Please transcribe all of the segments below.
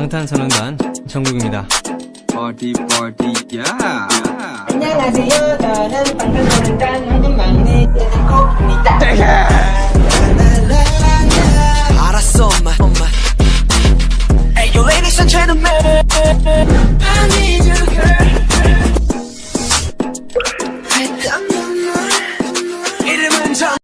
방탄소년단 정국입니다. Party Party Yeah. 안녕하세요. 저는 방탄소년단 황금 막내 예진국입니다. 알았어 엄마 엄마. Hey, you ladies and gentlemen, I need you, girl. 이름은 정.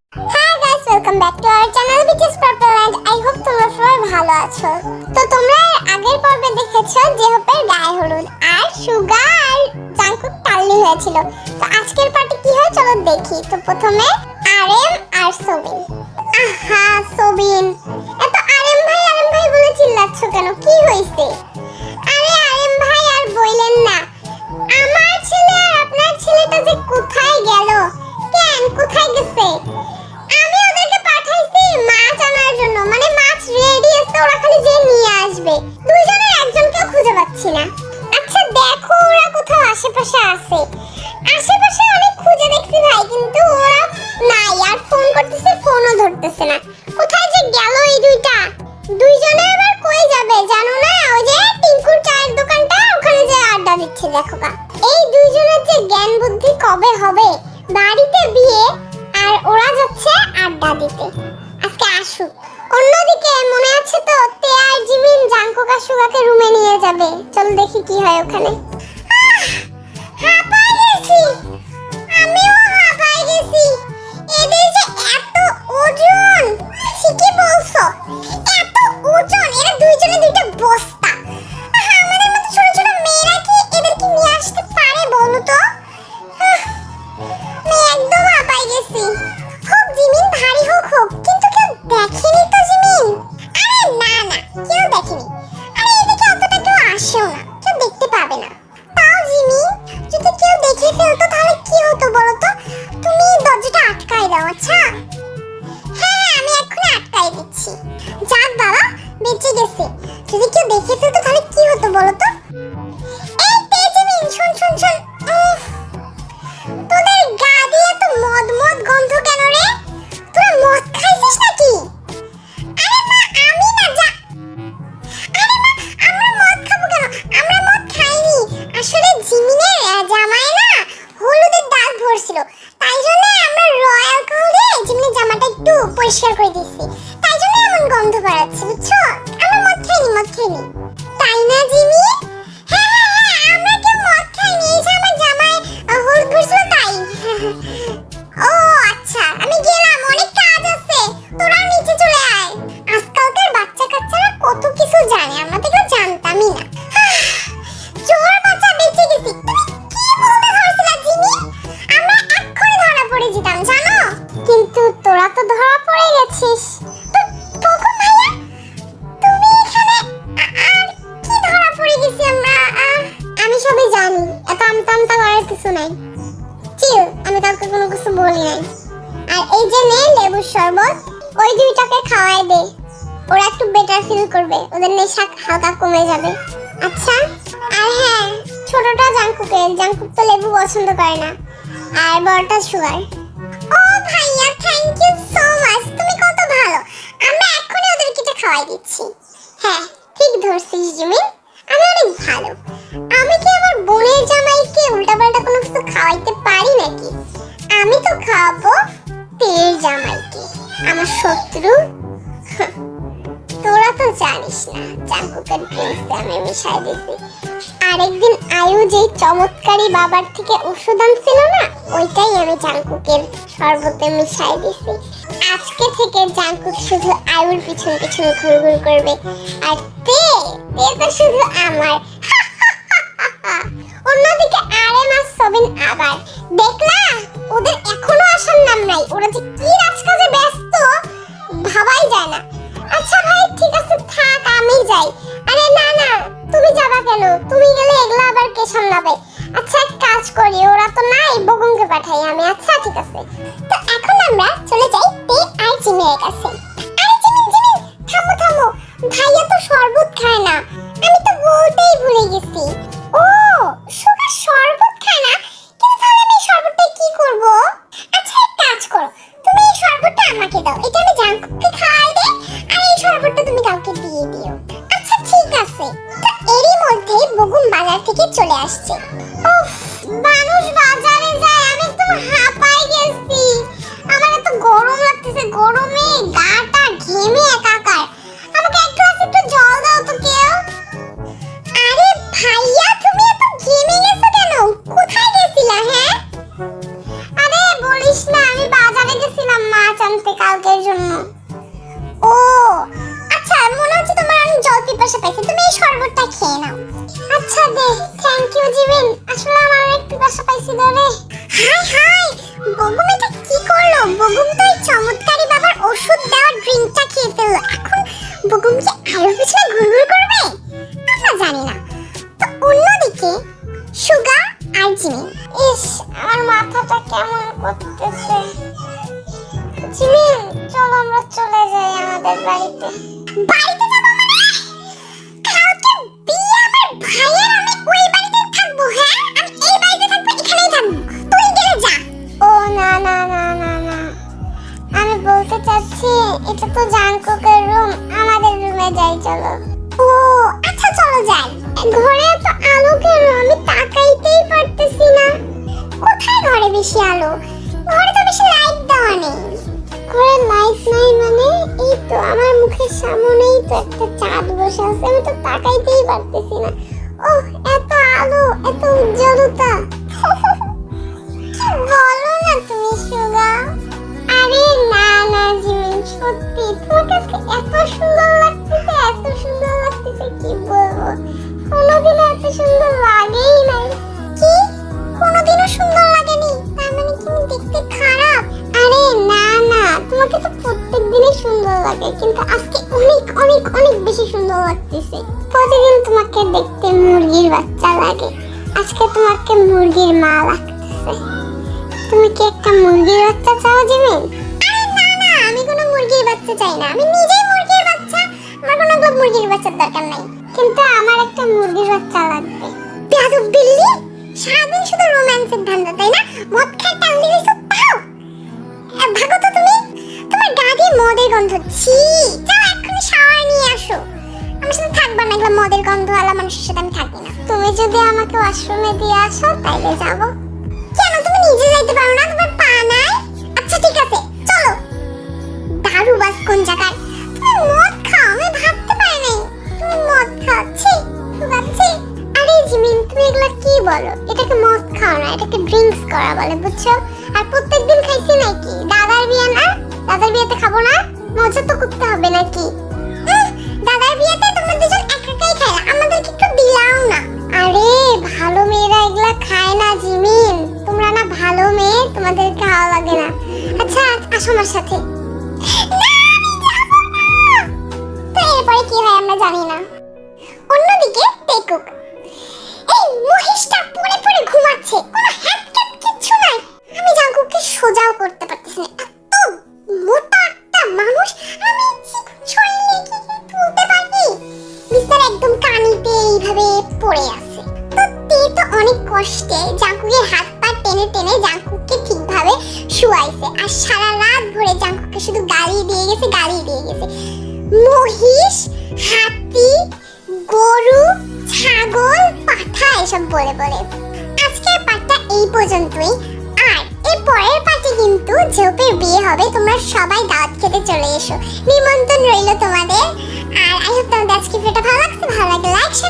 Welcome back to our channel purple and i hope তোমরা সবাই ভালো আছো। তো তোমরা আগের পর্বে দেখেছ যে হোপের গায়ে হলুদ আর সুগা আর জাঙ্কুক টাল্লি হয়েছিল। তো আজকের পার্টি কি হয় চলো দেখি। তো প্রথমে আরএম আর সোবিন। আহা, সোবিন। এত আরএম ভাই আরএম ভাই বলে চিল্লাচ্ছ কেন? কি হয়েছে? আরে আরএম ভাই আর বইলেন না। আমার ছেলে আর আপনার ছেলেটা যে কোথায় গেল? কেন? কোথায় গেছে আমি ওদেরকে পাঠাইছি মাছ আনার জন্য মানে মাছ রেডি আছে ওরা খালি যে নিয়ে আসবে। দুইজনের একজনকে খুঁজে পাচ্ছি না। আচ্ছা দেখো ওরা কোথাও আশেপাশে আছে। আশেপাশে অনেক খুঁজে দেখছি ভাই, কিন্তু ওরা নাই। আর ফোন করতেছে, ফোনও ধরতেছে না। কোথায় যে গেল এই দুইটা? দুইজনে Bye. গন্ধ বাড়াচ্ছে বুঝছ? আমরা মদ খাইনি মদ খাইনি। তাই না, জিমি? হ্যাঁ হ্যাঁ হ্যাঁ আমরা মদ খাইনি, এই যে আমার জামাই তাই। ও আচ্ছা আমি গেলাম, অনেক কাজ আছে। তোরা নিচে চলে আয়। আজকালকার বাচ্চা কাচ্চারা কত কিছু জানে আমরা নাই। চিল আমি কাউকে কোনো কিছু বলি নাই। আর এই যে নে লেবুর শরবত, ওই দুইটাকে খাওয়াই দে। ওরা একটু বেটার ফিল করবে, ওদের নেশা হালকা কমে যাবে। আচ্ছা আর হ্যাঁ ছোটটা জাঙ্কুকে জাঙ্কুক তো লেবু পছন্দ করে না। আর বড়টা সুগার ও ভাইয়া থ্যাংক ইউ সো মাচ তুমি কত ভালো। আমরা এক্ষুনি ওদেরকে খাওয়াই দিচ্ছি। হ্যাঁ ঠিক ধরছিস, জিমিন। আমি অনেক ভালো। আমি কি আমার বোনের জামাইকে উল্টাপাল্টা কোনো কিছু খাওয়াইতে পারি নাকি? আমি তো খাওয়াবো তেল জামাইকে, আমার শত্রু। তোরা তো জানিস না জাঙ্কুকের ড্রিঙ্কসে আমি মিশাই দিছি। আরেকদিন আয়ু যে চমৎকারী বাবার থেকে ওষুধ আনছিল না, ওইটাই আমি জাঙ্কুকের শরবতে মিশাই দিছি। আজকে থেকে জাঙ্কুক শুধু আয়ুর পিছন পিছন ঘুরঘুর করবে। আর তে তে তো শুধু আমার। সবিন আবার। দেখলা ওদের এখনও আসার নাম নাই। ওরা যে কি রাজকাজে ব্যস্ত, ভাবাই যায় না। আচ্ছা ভাই, ঠিক আছে, থাক আমি যাই। আরে না না, তুমি যাবা কেন? তুমি গেলে এগুলা আবার কে সামলাবে? আচ্ছা এক কাজ করি, ওরা তো নাই, বগুনকে পাঠাই আমি। আচ্ছা ঠিক আছে। তো এখন আমরা চলে যাই তে আর জিমের কাছে। আরে জিমিন জিমিন থামো থামো। ভাইয়া তো শরবত খায় না। আমি তো বলতেই ভুলে গেছি। টিকিট চলে আসছে। বানু হাই চমৎকারী বাবার ওষুধ দেওয়া ড্রিঙ্কটা খেয়ে অন্যদিকে সুগা আর ইস, আমার মাথাটা কেমন চলো যাই আমাদের বাড়িতে যাব মানে? কালকে বিয়ে আমার ভাইয়ের এটা তো জাংকুকের রুম আমাদের রুমে যাই, চলো। ও আচ্ছা চলো যাই। ঘরে এত আলো কেন আমি তাকাইতেই পারতেছি না। কোথায় ঘরে বেশি আলো? ঘরে তো বেশি লাইট দেওয়া নেই। ঘরে লাইট নাই মানে এই তো আমার মুখের সামনেই তো একটা চাঁদ বসে আছে, আমি তো তাকাইতেই পারতেছি না। ও এত আলো, এত উজ্জ্বলতা। কি বলব কোনোদিনও এত সুন্দর লাগেই নাই। কি? কোনোদিনও সুন্দর লাগেনি? তার মানে কি আমি দেখতে খারাপ? আরে না না, তোমাকে তো প্রত্যেক দিনই সুন্দর লাগে, কিন্তু আজকে অনেক অনেক অনেক বেশি সুন্দর লাগতেছে। প্রতিদিন তোমাকে দেখতে মুরগির বাচ্চা লাগে। আজকে তোমাকে মুরগির মা লাগতেছে। তুমি কি একটা মুরগির বাচ্চা চাও জিমিন আমি কোনো মুরগির বাচ্চা চাই না। আমি নিজেই মুরগির বাচ্চা, আমার কোনো মুরগির বাচ্চার দরকার নাই। কিন্তু আমার একটা মুরগির বাচ্চা লাগবে। বেয়াদব বিল্লি সারাদিন শুধু রোম্যান্সের ধান্দা, তাই না? মদ খায় টান হইছো পাও ভাগো তো তুমি। তোমার গা মদের গন্ধ। ছি, যাও এক্ষুনি শাওয়ার নিয়ে আসো। আমি সাথে থাকবা না এগুলো মদের গন্ধওয়ালা মানুষের সাথে আমি থাকি না। তুমি যদি আমাকে ওয়াশরুমে দিয়ে আসো, তাইলে যাব। আমার সাথে। এরপরে কি হয় আমরা জানি না। অন্যদিকে টেকুক। এই মহিষটা পড়ে পড়ে ঘুমাচ্ছে। কোনো হ্যাপ কিচ্ছু নাই। আমি জাঙ্কুককে সোজাও করতে পারতেছি না। এত মোটা একটা মানুষ। আমি কি তুলতে পারি বিস্তার একদম কানিতে এইভাবে পড়ে আছে। তো তে তো অনেক কষ্টে। জাঙ্কুকের হাত পা টেনে টেনে জাঙ্কুককে ঠিকভাবে শুয়াইছে। আর সারা রাত ভরে জাঙ্কুককে শুধু গালি দিয়ে গেছে, গালি দিয়ে গেছে। মহিষ, হাতি, গরু, ছাগল, পাঠা এসব বলে বলে। আজকের পাঠটা এই পর্যন্তই। আর এর পরের পাঠে কিন্তু ঝোপের বিয়ে হবে। তোমরা সবাই দাওয়াত খেতে চলে এসো। নিমন্ত্রণ রইল তোমাদের। আর আই হোপ তোমাদের আজকে ভিডিওটা ভালো লাগছে।